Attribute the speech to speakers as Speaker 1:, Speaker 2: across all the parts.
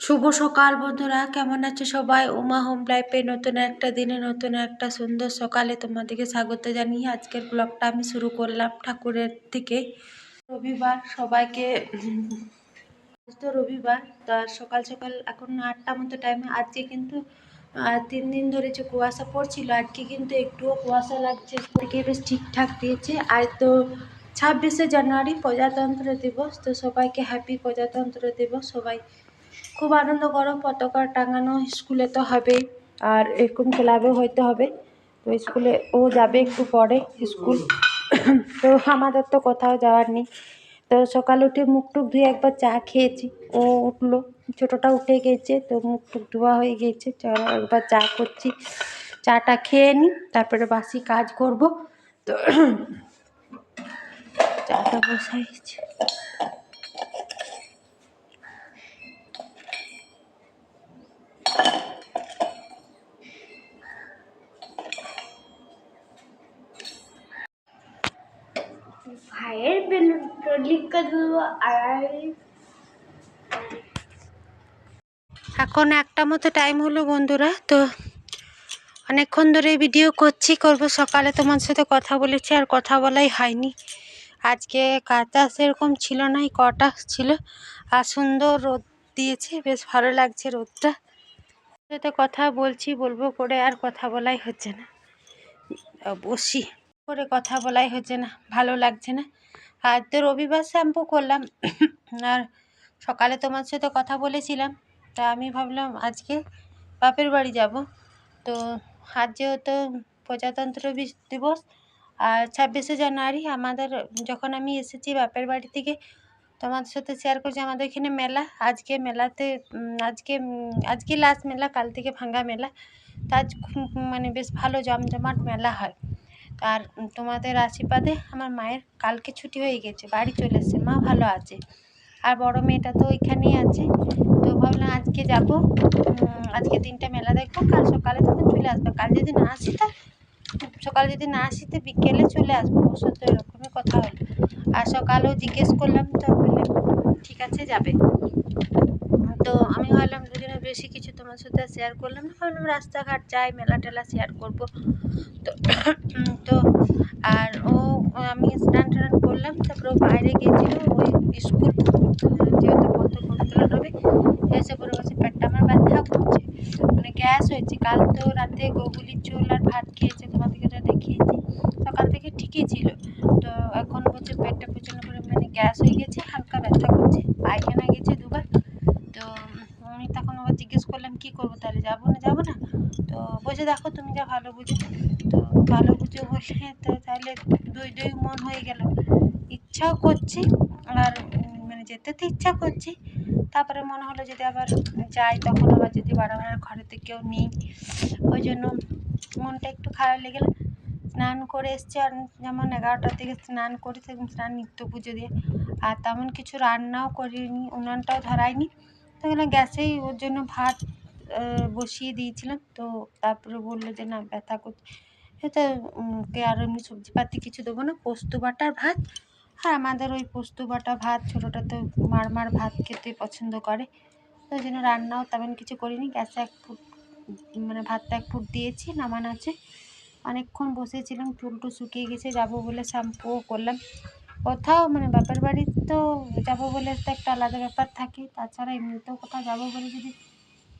Speaker 1: শুভ সকাল বন্ধুরা, কেমন আছে সবাই? উমা হোম লাইফে নতুন একটা দিনে নতুন একটা সুন্দর সকালে তোমাদেরকে স্বাগত জানিয়ে আজকের ব্লগটা আমি শুরু করলাম ঠাকুরের থেকে রবিবার, সবাইকে তো রবিবার। তার সকাল সকাল এখন আটটা মতো টাইমে আজকে কিন্তু তিন দিন ধরে যে কুয়াশা পড়ছিল, আজকে কিন্তু একটুও কুয়াশা লাগছে। থেকে বেশ ঠিকঠাক দিয়েছে। আজ তো ছাব্বিশে জানুয়ারি প্রজাতন্ত্র দিবস, তো সবাইকে হ্যাপি প্রজাতন্ত্র দিবস, সবাই। খুব আনন্দ করো, পতাকা টাঙানো, স্কুলে তো হবেই আর এরকম ক্লাবেও হইতে হবে। তো স্কুলে ও যাবে একটু পরে, স্কুল। তো আমাদের তো কোথাও যাওয়ার নেই। তো সকালে উঠে মুখ টুক ধুয়ে একবার চা খেয়েছি। ও উঠল, ছোটোটা উঠে গেছে, তো মুখ টুক ধোয়া হয়ে গেছে। চলো একবার চা করছি। চাটা খেয়ে নিই তারপরে বাসি কাজ করব। তো, চাটা বসাইছি। এখন একটা মতো টাইম হলো বন্ধুরা, তো অনেকক্ষণ ধরে ভিডিও করছি, করব। সকালে তোমার সাথে কথা বলেছি আর কথা বলাই হয়নি। আজকে কাজটা সেরকম ছিল না কটা ছিল। আর সুন্দর রোদ দিয়েছে, বেশ ভালো লাগছে রোদটা। সাথে কথা বলছি, বলব করে আর কথা বলাই হচ্ছে না। বসি, করে কথা বলাই হচ্ছে না, ভালো লাগছে না। আজ তো রবিবার শ্যাম্পু করলাম। আর সকালে তোমার সাথে কথা বলেছিলাম। তা আমি ভাবলাম আজকে বাপের বাড়ি যাব। তো আজ যেহেতু প্রজাতন্ত্র দিবস আর ছাব্বিশে জানুয়ারি আমাদের যখন আমি এসেছি বাপের বাড়ি থেকে, তোমাদের সাথে শেয়ার করছি আমাদের এখানে মেলা। আজকে মেলাতে আজকে আজকে লাস্ট মেলা, কাল থেকে ভাঙ্গা মেলা। তা আজ মানে বেশ ভালো জমজমাট মেলা হয়। আর তোমাদের আশীর্বাদে আমার মায়ের কালকে ছুটি হয়ে গেছে, বাড়ি চলে এসেছে, মা ভালো আছে। আর বড় মেয়েটা তো ওইখানেই আছে, তো ভাবলাম আজকে যাব। আজকে দিনটা মেলা দেখব, কাল সকালে তখন চলে আসব, কাল যদি না আসি তা সকালে যদি না আসি তো বিকেলে চলে আসব ওর সাথে এরকমই কথা হলো। আর সকালেও জিজ্ঞেস করলাম তো বললে ঠিক আছে, যাবে। তো আমি ভাবলাম বেশি কিছু তোমার সাথে শেয়ার করলাম না ভাবলাম রাস্তাঘাট যাই মেলা টেলা শেয়ার করব। তো তো, আর ও, আমি স্নান টান করলাম, তারপরে বাইরে গিয়েছিল ওই স্কুল যেহেতু বন্ধ করতে হবে এসে পরে বলছে, পেটটা আমার ব্যথা করছে মানে গ্যাস হয়েছে, কাল তো রাতে গোগুলির চুল আর ভাত খেয়েছে, তোমাদেরকে তো দেখিয়েছি, সকাল থেকে ঠিকই ছিল। তো এখন বলছে, পেটটা পেছনে করে মানে গ্যাস হয়ে গেছে, হালকা ব্যথা করছে পায়খানা গেছে দুবার তো আমি তখন আবার জিজ্ঞেস করলাম কী করব তাহলে? যাব না যাব না? তো বসে দেখো, তুমি যা ভালো বুঝো। তো ভালো বুঝো বললে তো তাহলে দুই দুই মন হয়ে গেল। ইচ্ছাও করছি, আর মানে যেতে তো ইচ্ছা করছি। তারপরে মনে হলো যদি আবার যাই, তখন আবার যদি বাড়াবার ঘরেতে কেউ নেই। ওই জন্য মনটা একটু খারাপ লেগে স্নান করে এসছি, আর যেমন এগারোটার দিকে স্নান করি সেরকম স্নান নিত্য পুজো দিয়ে। আর তেমন কিছু রান্নাও করিনি, উনানটাও ধরাইনি তো গেলাম গ্যাসেই ওর জন্য ভাত বসিয়ে দিয়েছিলাম। তো তারপরে বলল যে, না, ব্যথা করছে এটা কে আর এমনি সবজিপাতি কিছু দেবো না, পোস্ত বাটার ভাত। আর আমাদের ওই পোস্ত, বাটা, ভাত ছোটোটা তো মার মার ভাত খেতে পছন্দ করে। তো জন্য রান্নাও তেমন কিছু করিনি। গ্যাসে এক ফুট মানে ভাতটা এক ফুট দিয়েছি, নামান আছে। অনেকক্ষণ বসেছিলাম, চুলটু শুকিয়ে গেছে, যাব বলে শ্যাম্পুও করলাম। কোথাও মানে বাপের বাড়ি তো যাব বলে তো একটা আলাদা ব্যাপার থাকে। তাছাড়া এমনিতেও কোথাও যাব বলে যদি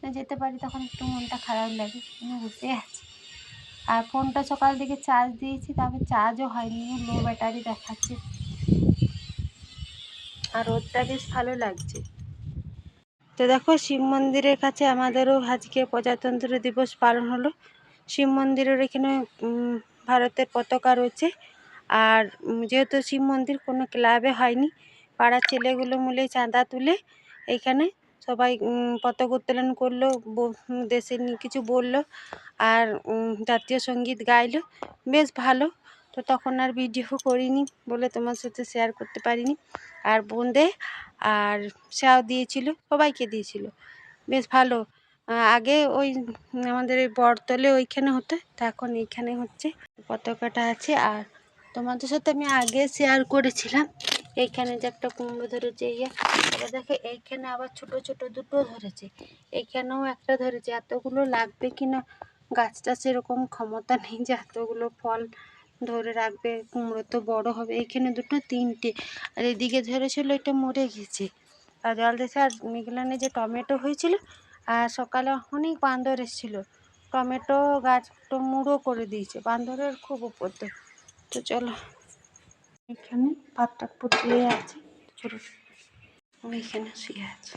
Speaker 1: না যেতে পারি তখন একটু মনটা খারাপ লাগে। আমি বসে আছি। আর ফোনটা সকাল থেকে চার্জ দিয়েছি, তারপর চার্জও হয়নি। লো ব্যাটারি দেখাচ্ছে। আর রোদটা বেশ ভালো লাগছে। তো দেখো, শিব মন্দিরের কাছে আমাদেরও আজকে প্রজাতন্ত্র দিবস পালন হলো। শিব মন্দিরের এখানে ভারতের পতাকা রয়েছে। আর যেহেতু শিব মন্দির কোনো ক্লাবে হয়নি, পাড়ার ছেলেগুলো মিলে চাঁদা তুলে এইখানে সবাই পতাকা উত্তোলন করল নিয়ে কিছু বলল আর জাতীয় সংগীত গাইলো। বেশ ভালো। তো তখন আর ভিডিও করিনি বলে তোমার সাথে শেয়ার করতে পারিনি। আর বোঁদে আর সেও দিয়েছিল, সবাইকে দিয়েছিল। বেশ ভালো। আগে ওই আমাদের ওই বটতলে ওইখানে হতো, তা এখন এইখানে হচ্ছে। পতাকাটা আছে আর তোমাদের সাথে আমি আগে শেয়ার করেছিলাম। এইখানে যে একটা কুমড়ো ধরেছে ইয়ে। এবার দেখে এইখানে আবার ছোট ছোট দুটো ধরেছে। এইখানেও একটা ধরেছে। এতগুলো লাগবে কি না গাছটা সেরকম ক্ষমতা নেই যে এতগুলো ফল ধরে রাখবে। কুমড়ো তো বড় হবে। এইখানে দুটো, তিনটে। আর এদিকে ধরেছিল, এটা মরে গেছে। আর জল দেশে আর মেঘলানে যে টমেটো হয়েছিল, আর সকালে অনেক বান্দর এসেছিল। টমেটো গাছটা মুড়ো করে দিয়েছে। বান্দরের খুব উপদ্রব। তো চলো। এখানে পাতা পুটিয়ে আছে ছোট। ওইখানে শুয়ে আছে।